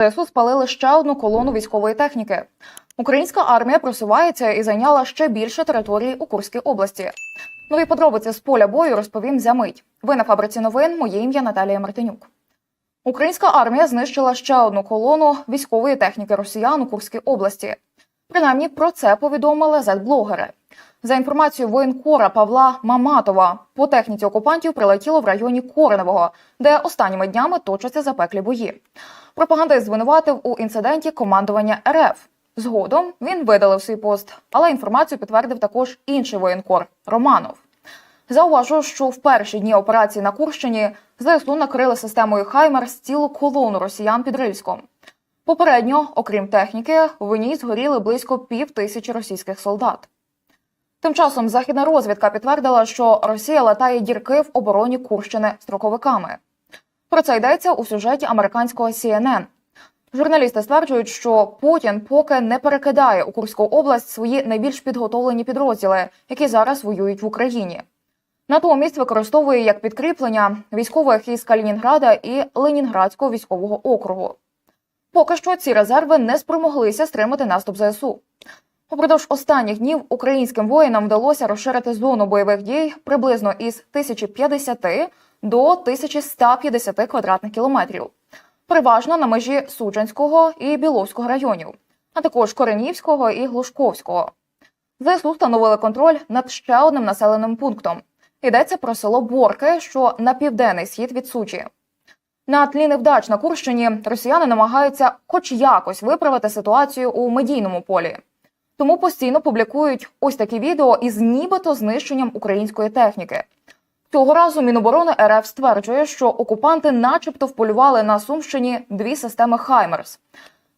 ЗСУ спалили ще одну колону військової техніки. Українська армія просувається і зайняла ще більше території у Курській області. Нові подробиці з поля бою розповім за мить. Ви на фабриці новин. Моє ім'я Наталія Мартинюк. Українська армія знищила ще одну колону військової техніки росіян у Курській області. Принаймні про це повідомили зет-блогери. За інформацією воєнкора Павла Маматова, по техніці окупантів прилетіло в районі Кореневого, де останніми днями точаться запеклі бої. Пропагандист звинуватив у інциденті командування РФ. Згодом він видалив свій пост, але інформацію підтвердив також інший воєнкор Романов. Зауважу, що в перші дні операції на Курщині ЗСУ накрили системою Хаймерс цілу колону росіян під Рильськом. Попередньо, окрім техніки, в ній згоріли близько пів тисячі російських солдат. Тим часом західна розвідка підтвердила, що Росія латає дірки в обороні Курщини строковиками. Про це йдеться у сюжеті американського CNN. Журналісти стверджують, що Путін поки не перекидає у Курську область свої найбільш підготовлені підрозділи, які зараз воюють в Україні. Натомість використовує як підкріплення військових із Калінінграда і Ленінградського військового округу. Поки що ці резерви не спромоглися стримати наступ ЗСУ. Упродовж останніх днів українським воїнам вдалося розширити зону бойових дій приблизно із 1050 до 1150 квадратних кілометрів, переважно на межі Суджанського і Біловського районів, а також Коренівського і Глушковського. ЗСУ встановили контроль над ще одним населеним пунктом. Йдеться про село Борки, що на південний схід від Сучі. На тлі невдач на Курщині росіяни намагаються хоч якось виправити ситуацію у медійному полі. Тому постійно публікують ось такі відео із нібито знищенням української техніки. Цього разу Міноборони РФ стверджує, що окупанти, начебто, вполювали на Сумщині дві системи Хаймерс.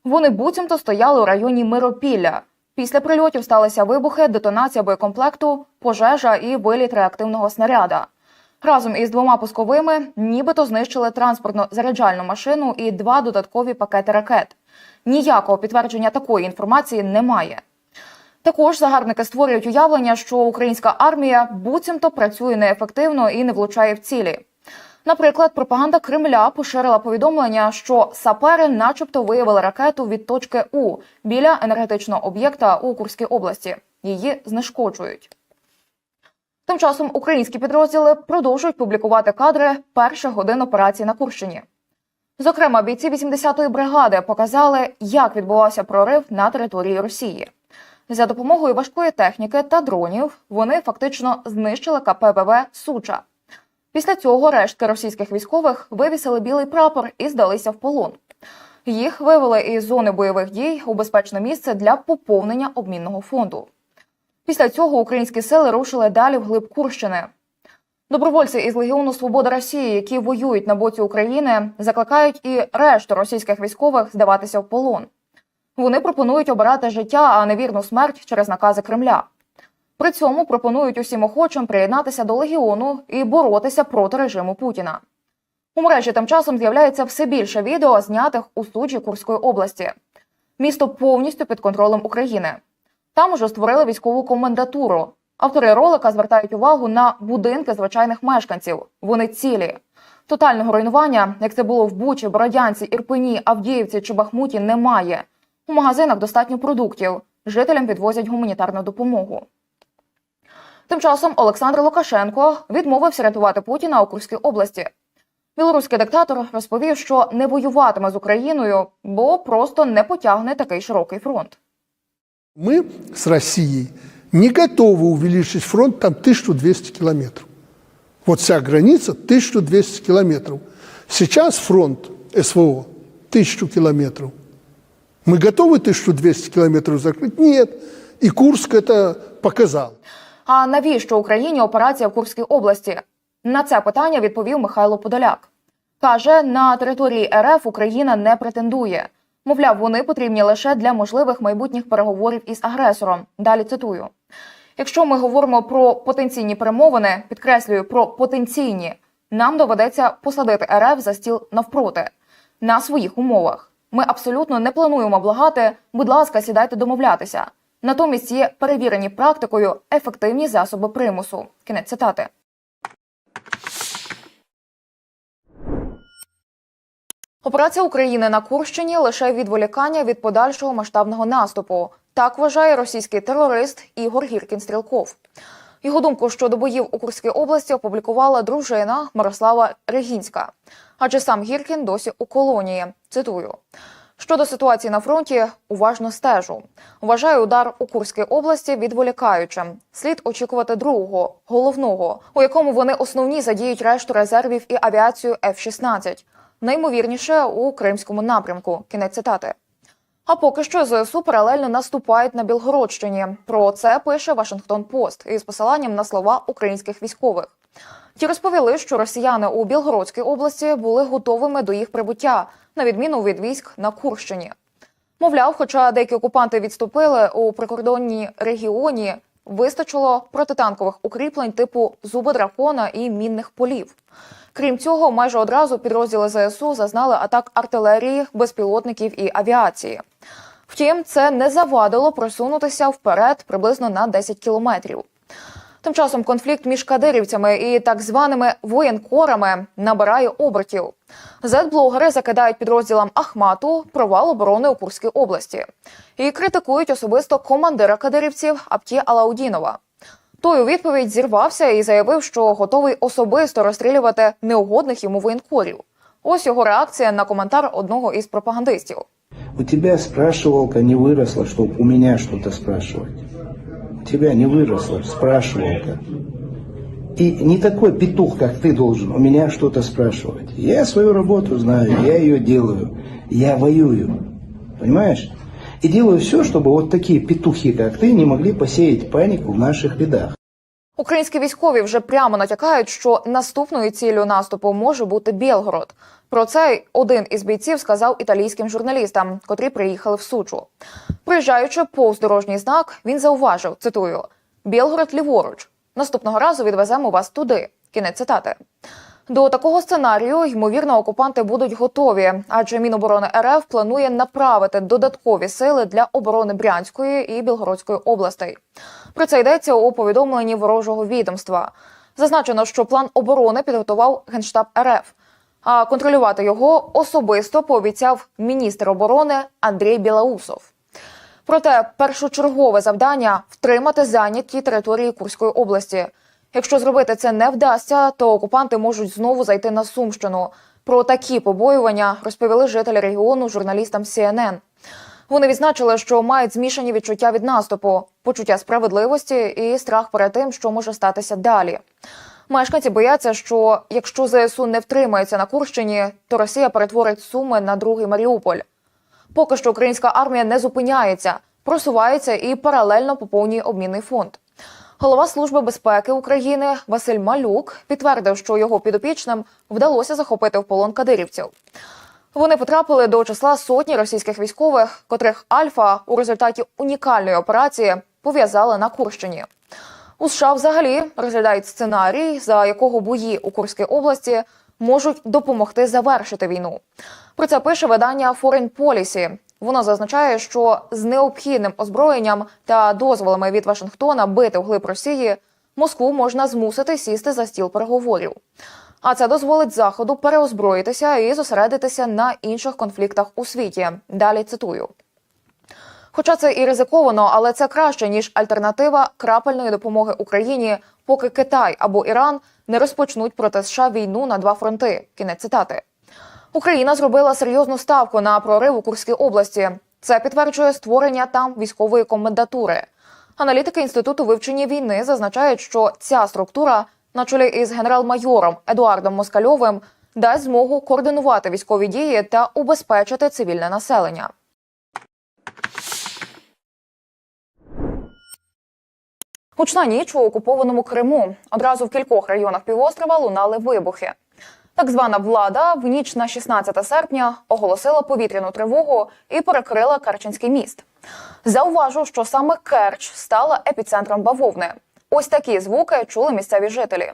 Вони буцімто стояли у районі Миропілля. Після прильотів сталися вибухи, детонація боєкомплекту, пожежа і виліт реактивного снаряда. Разом із двома пусковими нібито знищили транспортно заряджальну машину і два додаткові пакети ракет. Ніякого підтвердження такої інформації немає. Також загарбники створюють уявлення, що українська армія буцімто працює неефективно і не влучає в цілі. Наприклад, пропаганда Кремля поширила повідомлення, що сапери, начебто, виявили ракету від точки У біля енергетичного об'єкта у Курській області. Її знешкоджують. Тим часом українські підрозділи продовжують публікувати кадри перших годин операції на Курщині. Зокрема, бійці 80-ї бригади показали, як відбувався прорив на території Росії. За допомогою важкої техніки та дронів вони фактично знищили КПВВ Суча. Після цього рештки російських військових вивісили білий прапор і здалися в полон. Їх вивели із зони бойових дій у безпечне місце для поповнення обмінного фонду. Після цього українські сили рушили далі вглиб Курщини. Добровольці із Легіону Свобода Росії, які воюють на боці України, закликають і решту російських військових здаватися в полон. Вони пропонують обирати життя, а не вірну смерть через накази Кремля. При цьому пропонують усім охочим приєднатися до легіону і боротися проти режиму Путіна. У мережі тим часом з'являється все більше відео, знятих у суджі Курської області. Місто повністю під контролем України. Там уже створили військову комендатуру. Автори ролика звертають увагу на будинки звичайних мешканців. Вони цілі. Тотального руйнування, як це було в Бучі, Бородянці, Ірпені, Авдіївці чи Бахмуті, немає. У магазинах достатньо продуктів. Жителям підвозять гуманітарну допомогу. Тим часом Олександр Лукашенко відмовився рятувати Путіна у Курській області. Білоруський диктатор розповів, що не воюватиме з Україною, бо просто не потягне такий широкий фронт. Мы с Россией не готовы увеличить фронт там 1200 километров. Вот вся граница 1200 километров. Сейчас фронт СВО 1000 километров. Мы готовы 1200 километров закрыть? Нет. И Курск это показал. А навіщо Україні операція в Курській області? На це питання відповів Михайло Подоляк. Каже, на території РФ Україна не претендує. Мовляв, вони потрібні лише для можливих майбутніх переговорів із агресором. Далі цитую: якщо ми говоримо про потенційні перемовини, підкреслюю про потенційні, нам доведеться посадити РФ за стіл навпроти на своїх умовах. Ми абсолютно не плануємо благати. Будь ласка, сідайте домовлятися. Натомість є перевірені практикою ефективні засоби примусу. Кінець цитати. Операція України на Курщині лише відволікання від подальшого масштабного наступу. Так вважає російський терорист Ігор Гіркін Стрілков. Його думку щодо боїв у Курській області опублікувала дружина Мирослава Регінська. Адже сам Гіркін досі у колонії. Цитую. Щодо ситуації на фронті, уважно стежу. Вважаю удар у Курській області відволікаючим. Слід очікувати другого, головного, у якому вони основні задіють решту резервів і авіацію F-16. Наймовірніше у Кримському напрямку. Кінець цитати. А поки що ЗСУ паралельно наступають на Білгородщині. Про це пише Вашингтон Пост із посиланням на слова українських військових. Ті розповіли, що росіяни у Білгородській області були готовими до їх прибуття, на відміну від військ на Курщині. Мовляв, хоча деякі окупанти відступили у прикордонній регіоні, вистачило протитанкових укріплень типу зуби дракона і мінних полів. Крім цього, майже одразу підрозділи ЗСУ зазнали атак артилерії, безпілотників і авіації. Втім, це не завадило просунутися вперед приблизно на 10 кілометрів. Тим часом конфлікт між кадирівцями і так званими воєнкорами набирає обертів. Зет-блогери закидають підрозділам Ахмату провал оборони у Курській області і критикують особисто командира кадирівців Апті Алаудінова. Той у відповідь зірвався і заявив, що готовий особисто розстрілювати неугодних йому воєнкорів. Ось його реакція на коментар одного із пропагандистів. У тебя спрашивалка не выросла, чтобы у меня что-то спрашивать. У тебя не выросла спрашивалка. И не такой петух, как ты должен, у меня что-то спрашивать. Я свою работу знаю, я ее делаю. Я воюю. Понимаешь? И делаю все, чтобы вот такие петухи, как ты, не могли посеять панику в наших рядах. Українські військові вже прямо натякають, що наступною ціллю наступу може бути Білгород. Про це один із бійців сказав італійським журналістам, котрі приїхали в Сучу. Приїжджаючи повз дорожній знак, він зауважив: цитую: Білгород ліворуч. Наступного разу відвеземо вас туди. Кінець цитати. До такого сценарію ймовірно окупанти будуть готові, адже Міноборони РФ планує направити додаткові сили для оборони Брянської і Білгородської областей. Про це йдеться у повідомленні ворожого відомства. Зазначено, що план оборони підготував генштаб РФ. А контролювати його особисто пообіцяв міністр оборони Андрій Білаусов. Проте першочергове завдання втримати зайняті території Курської області. Якщо зробити це не вдасться, то окупанти можуть знову зайти на Сумщину. Про такі побоювання розповіли жителі регіону журналістам CNN. Вони відзначили, що мають змішані відчуття від наступу, почуття справедливості і страх перед тим, що може статися далі. Мешканці бояться, що якщо ЗСУ не втримається на Курщині, то Росія перетворить Суми на другий Маріуполь. Поки що українська армія не зупиняється, просувається і паралельно поповнює обмінний фонд. Голова Служби безпеки України Василь Малюк підтвердив, що його підопічним вдалося захопити в полон кадирівців. Вони потрапили до числа сотні російських військових, котрих Альфа у результаті унікальної операції пов'язали на Курщині. У США взагалі розглядають сценарій, за якого бої у Курській області можуть допомогти завершити війну. Про це пише видання Foreign Policy. Воно зазначає, що з необхідним озброєнням та дозволами від Вашингтона бити вглиб Росії Москву можна змусити сісти за стіл переговорів. А це дозволить заходу переозброїтися і зосередитися на інших конфліктах у світі. Далі цитую. Хоча це і ризиковано, але це краще ніж альтернатива крапельної допомоги Україні, поки Китай або Іран не розпочнуть проти США війну на два фронти. Кінець цитати. Україна зробила серйозну ставку на прорив у Курській області. Це підтверджує створення там військової комендатури. Аналітики інституту вивчення війни зазначають, що ця структура, на чолі із генерал-майором Едуардом Москальовим, дасть змогу координувати військові дії та убезпечити цивільне населення. Гучна ніч у окупованому Криму. Одразу в кількох районах півострова лунали вибухи. Так звана влада в ніч на 16 серпня оголосила повітряну тривогу і перекрила Керченський міст. Зауважу, що саме Керч стала епіцентром бавовни. Ось такі звуки чули місцеві жителі.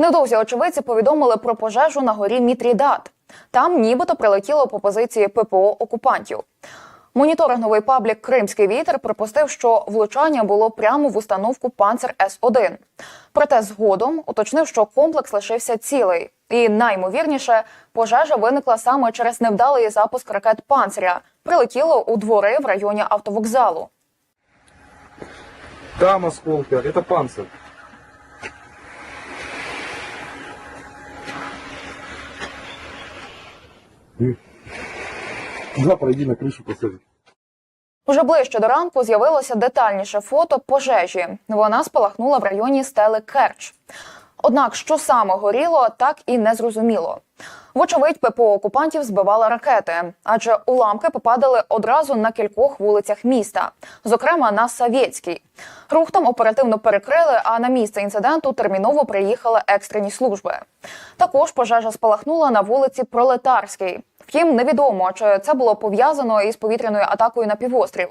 Невдовзі очевидці повідомили про пожежу на горі Мітрідат. Там нібито прилетіло по позиції ППО окупантів. Моніторинговий паблік Кримський вітер припустив, що влучання було прямо в установку Панцер С 1 Проте згодом уточнив, що комплекс лишився цілий, і наймовірніше пожежа виникла саме через невдалий запуск ракет панциря. Прилетіло у двори в районі автовокзалу. Там осколки, это Да, пройди на кришу посмотри. Уже ближче до ранку з'явилося детальніше фото пожежі. Вона спалахнула в районі стели Керч. Однак, що саме горіло, так і не зрозуміло. Вочевидь, ППО окупантів збивала ракети, адже уламки попадали одразу на кількох вулицях міста, зокрема на Савєцькій. Рух там оперативно перекрили, а на місце інциденту терміново приїхали екстрені служби. Також пожежа спалахнула на вулиці Пролетарській. Втім, невідомо, чи це було пов'язано із повітряною атакою на півострів.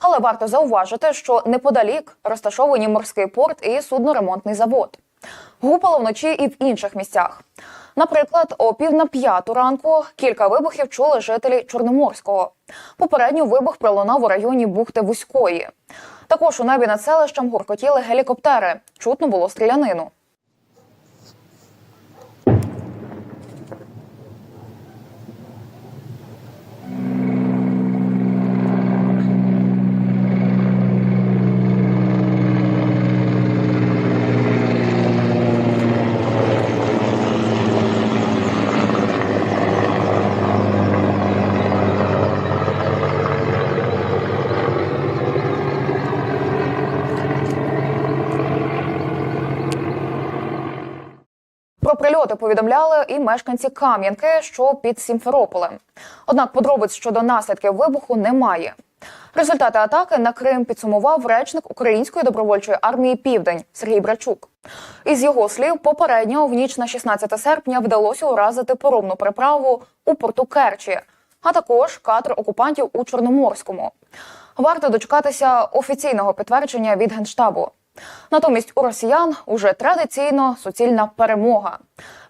Але варто зауважити, що неподалік розташовані морський порт і судноремонтний завод. Гупало вночі і в інших місцях. Наприклад, о пів на п'яту ранку кілька вибухів чули жителі Чорноморського. Попередньо вибух пролунав у районі бухти Вузької. Також у небі над селищем гуркотіли гелікоптери. Чутно було стрілянину. Прильоти повідомляли і мешканці Кам'янки, що під Сімферополем. Однак подробиць щодо наслідків вибуху немає. Результати атаки на Крим підсумував речник Української добровольчої армії Південь Сергій Брачук. Із його слів, попередньо в ніч на 16 серпня вдалося уразити поробну переправу у порту Керчі, а також катер окупантів у Чорноморському. Варто дочекатися офіційного підтвердження від генштабу. Натомість у росіян уже традиційно суцільна перемога.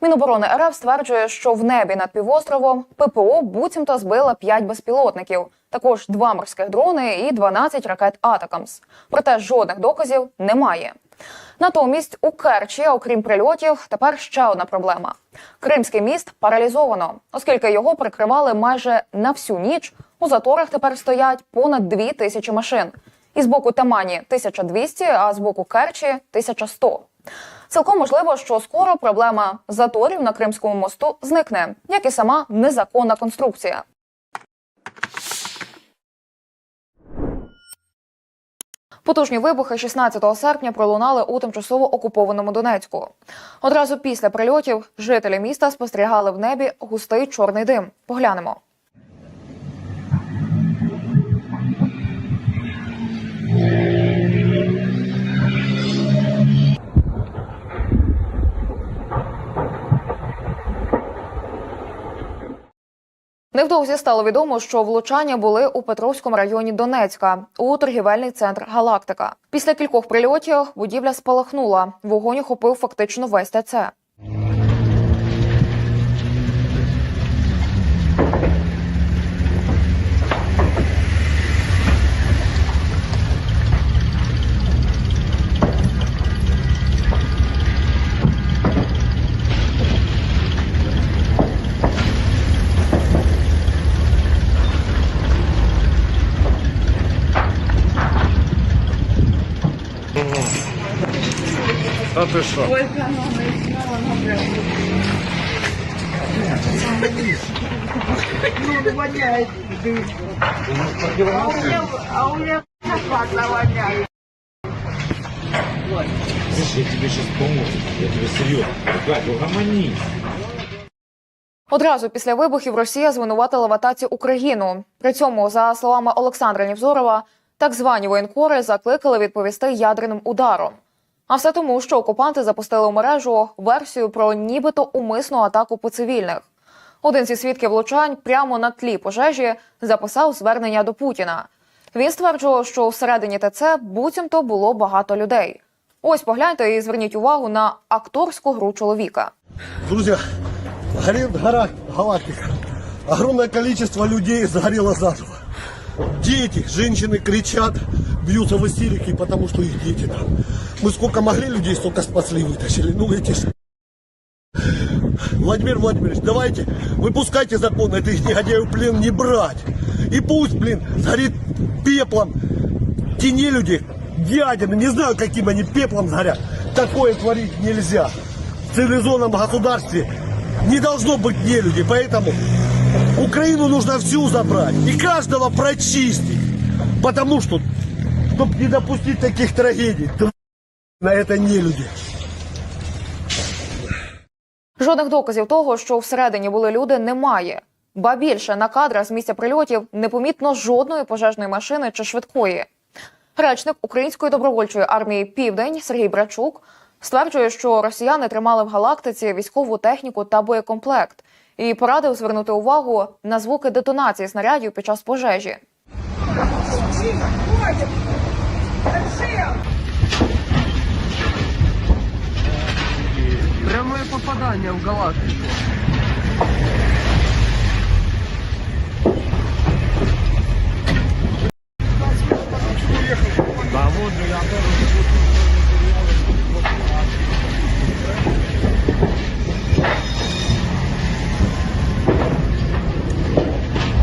Міноборони РФ стверджує, що в небі над півостровом ППО буцімто збила 5 безпілотників, також два морських дрони і 12 ракет Атакамс. Проте жодних доказів немає. Натомість у Керчі, окрім прильотів, тепер ще одна проблема: Кримський міст паралізовано, оскільки його прикривали майже на всю ніч. У заторах тепер стоять понад дві тисячі машин. І з боку Тамані 1200, а з боку Керчі 1100. Цілком можливо, що скоро проблема заторів на Кримському мосту зникне, як і сама незаконна конструкція. Потужні вибухи 16 серпня пролунали у тимчасово окупованому Донецьку. Одразу після прильотів жителі міста спостерігали в небі густий чорний дим. Поглянемо. Невдовзі стало відомо, що влучання були у Петровському районі Донецька у торгівельний центр Галактика. Після кількох прильотів будівля спалахнула. Вогонь охопив фактично весь ТЦ. Я тебе сейчас помогу. Я тебе серьезно. Катя, угомонись. Одразу після вибухів Росія звинуватила в атаці Україну. При цьому, за словами Олександра Нівзорова, так звані воєнкори закликали відповісти ядерним ударом. А все тому, що окупанти запустили у мережу версію про нібито умисну атаку по цивільних. Один зі свідків влучань прямо на тлі пожежі записав звернення до Путіна. Він стверджував, що всередині ТЦ буцімто було багато людей. Ось погляньте і зверніть увагу на акторську гру чоловіка. Друзья, горит гора галактика. Огромное количество людей загорело заживо. Дети, женщины кричат, бьются в истерике, потому что их дети там. Мы сколько могли людей, столько спасли, вытащили. Ну эти ж... Владимир Владимирович, давайте, выпускайте закон, этих негодяев в плен не брать. И пусть, блин, сгорит пеплом те люди, дядины, не знаю, каким они пеплом сгорят. Такое творить нельзя. В цивилизованном государстве не должно быть нелюдей, поэтому Украину нужно всю забрать и каждого прочистить. Потому что, чтобы не допустить таких трагедий, тв- на это не люди. Жодних доказів того, що всередині були люди, немає. Ба більше на кадрах з місця прильотів непомітно жодної пожежної машини чи швидкої. Речник Української добровольчої армії Південь Сергій Брачук стверджує, що росіяни тримали в галактиці військову техніку та боєкомплект і порадив звернути увагу на звуки детонації снарядів під час пожежі. Прямое попадание в галактику.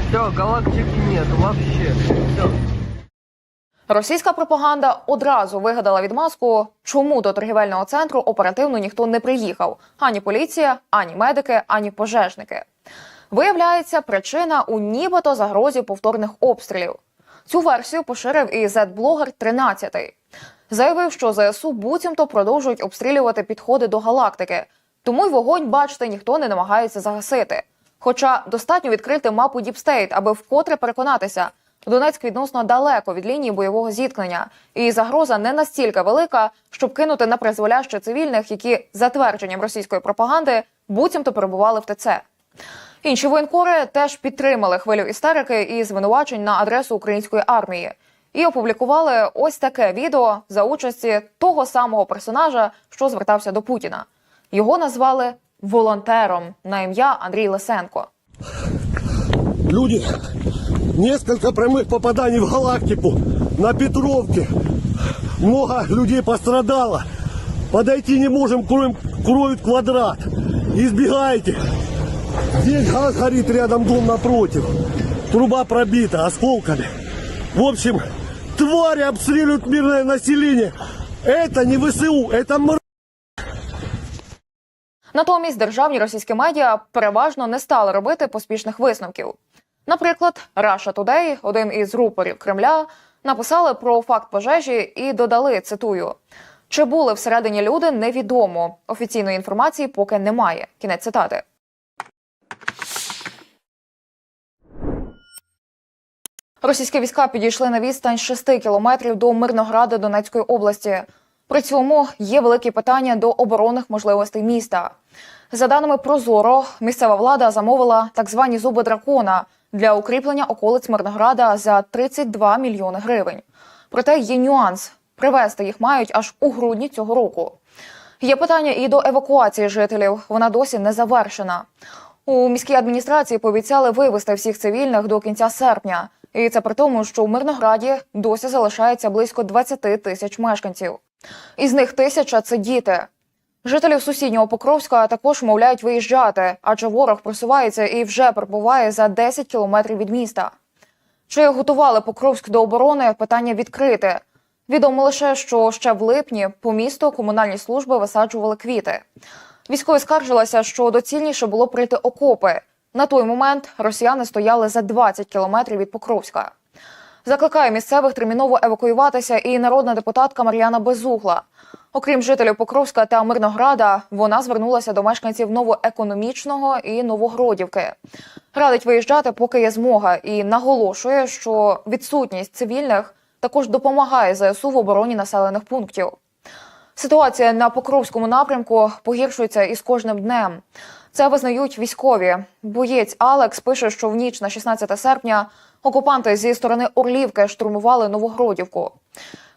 Все, галактики нет вообще. Все. Російська пропаганда одразу вигадала відмазку, чому до торгівельного центру оперативно ніхто не приїхав: ані поліція, ані медики, ані пожежники. Виявляється, причина у нібито загрозі повторних обстрілів. Цю версію поширив і зет-блогер 13 Заявив, що ЗСУ буцімто продовжують обстрілювати підходи до галактики, тому й вогонь, бачите, ніхто не намагається загасити. Хоча достатньо відкрити мапу Діпстейт, аби вкотре переконатися, Донецьк відносно далеко від лінії бойового зіткнення, і загроза не настільки велика, щоб кинути на призволяще цивільних, які за твердженням російської пропаганди буцімто перебували в ТЦ. Інші воєнкори теж підтримали хвилю істерики і звинувачень на адресу української армії і опублікували ось таке відео за участі того самого персонажа, що звертався до Путіна. Його назвали волонтером на ім'я Андрій Лисенко. Люди, несколько прямых попаданий в галактику на Петровке. Много людей пострадало. Подойти не можем, кроем кроют квадрат. Избегайте. Здесь газ горит рядом дом напротив. Труба пробита осколками. В общем, твари обстреливают мирное население. Это не ВСУ, это мр... Натомість державні російські медіа переважно не стали робити поспішних висновків. Наприклад, Russia Today, один із рупорів Кремля, написали про факт пожежі і додали цитую: чи були всередині люди, невідомо. Офіційної інформації поки немає. Кінець цитати. Російські війська підійшли на відстань 6 кілометрів до Мирнограда Донецької області. При цьому є великі питання до оборонних можливостей міста. За даними Прозоро, місцева влада замовила так звані зуби дракона для укріплення околиць Мирнограда за 32 мільйони гривень. Проте є нюанс: привезти їх мають аж у грудні цього року. Є питання і до евакуації жителів. Вона досі не завершена. У міській адміністрації пообіцяли вивезти всіх цивільних до кінця серпня. І це при тому, що у Мирнограді досі залишається близько 20 тисяч мешканців. Із них тисяча це діти. Жителів сусіднього Покровська також мовляють виїжджати, адже ворог просувається і вже перебуває за 10 кілометрів від міста. Чи готували Покровськ до оборони? Питання відкрите. Відомо лише, що ще в липні по місту комунальні служби висаджували квіти. Військові скаржилися, що доцільніше було прийти окопи. На той момент росіяни стояли за 20 кілометрів від Покровська. Закликає місцевих терміново евакуюватися і народна депутатка Мар'яна Безугла. Окрім жителів Покровська та Мирнограда, вона звернулася до мешканців новоекономічного і Новогродівки. Радить виїжджати, поки є змога, і наголошує, що відсутність цивільних також допомагає ЗСУ в обороні населених пунктів. Ситуація на Покровському напрямку погіршується із кожним днем. Це визнають військові. Боєць Алекс пише, що в ніч на 16 серпня окупанти зі сторони Орлівки штурмували Новогродівку.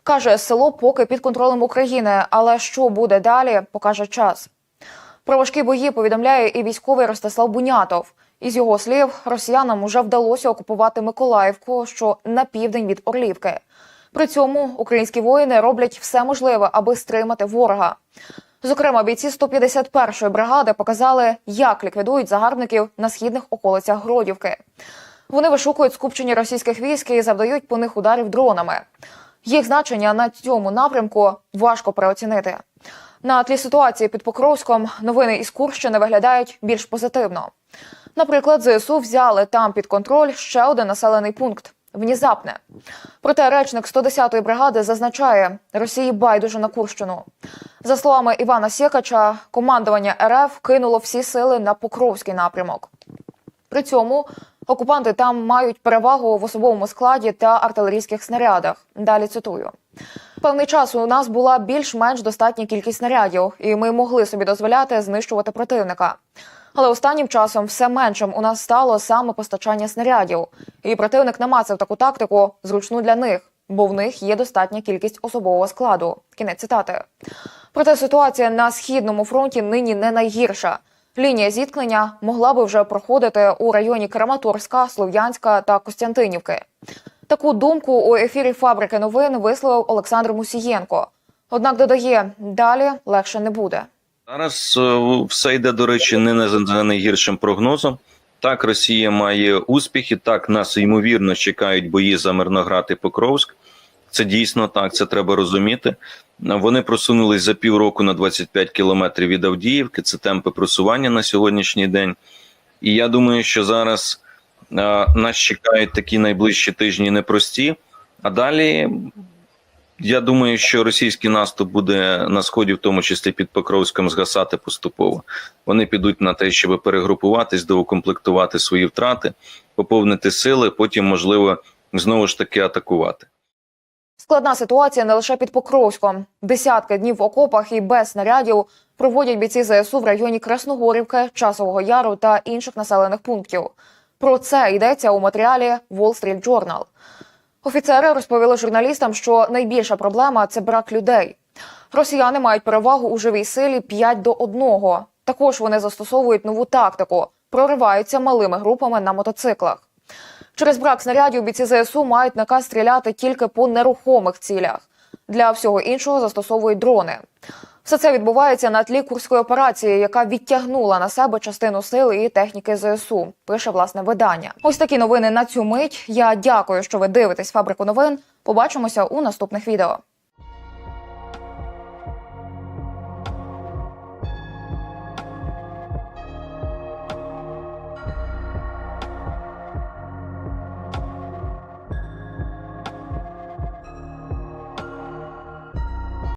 Каже, село поки під контролем України, але що буде далі, покаже час. Про важкі бої повідомляє і військовий Ростислав Бунятов. Із його слів, росіянам уже вдалося окупувати Миколаївку, що на південь від Орлівки. При цьому українські воїни роблять все можливе, аби стримати ворога. Зокрема, бійці 151-ї бригади показали, як ліквідують загарбників на східних околицях Гродівки. Вони вишукують скупчення російських військ і завдають по них ударів дронами. Їх значення на цьому напрямку важко переоцінити. На тлі ситуації під Покровськом новини із Курщини виглядають більш позитивно. Наприклад, ЗСУ взяли там під контроль ще один населений пункт Внізапне. Проте речник 110-ї бригади зазначає, Росії байдуже на Курщину. За словами Івана Сєкача, командування РФ кинуло всі сили на Покровський напрямок. При цьому окупанти там мають перевагу в особовому складі та артилерійських снарядах. Далі цитую. Певний час у нас була більш-менш достатня кількість снарядів, і ми могли собі дозволяти знищувати противника. Але останнім часом все меншим у нас стало саме постачання снарядів, і противник намацав таку тактику зручну для них, бо в них є достатня кількість особового складу. Кінець цитати. Проте ситуація на східному фронті нині не найгірша. Лінія зіткнення могла би вже проходити у районі Краматорська, Слов'янська та Костянтинівки. Таку думку у ефірі фабрики новин висловив Олександр Мусієнко. Однак додає, далі легше не буде. Зараз е, все йде, до речі, не за найгіршим прогнозом. Так, Росія має успіхи. Так, нас ймовірно чекають бої за Мирноград і Покровськ. Це дійсно так, це треба розуміти. Вони просунулись за півроку на 25 кілометрів від Авдіївки. Це темпи просування на сьогоднішній день. І я думаю, що зараз е, нас чекають такі найближчі тижні непрості. А далі я думаю, що російський наступ буде на сході, в тому числі під Покровськом, згасати поступово. Вони підуть на те, щоб перегрупуватись, доукомплектувати свої втрати, поповнити сили, потім, можливо, знову ж таки атакувати. Складна ситуація не лише під Покровськом. Десятки днів в окопах і без снарядів проводять бійці ЗСУ в районі Красногорівки, Часового Яру та інших населених пунктів. Про це йдеться у матеріалі Wall Street Journal. Офіцери розповіли журналістам, що найбільша проблема це брак людей. Росіяни мають перевагу у живій силі 5 до 1. Також вони застосовують нову тактику, прориваються малими групами на мотоциклах. Через брак снарядів бійці ЗСУ мають наказ стріляти тільки по нерухомих цілях. Для всього іншого застосовують дрони. Все це відбувається на тлі курської операції, яка відтягнула на себе частину сили і техніки ЗСУ. Пише власне видання. Ось такі новини на цю мить. Я дякую, що ви дивитесь фабрику новин. Побачимося у наступних відео.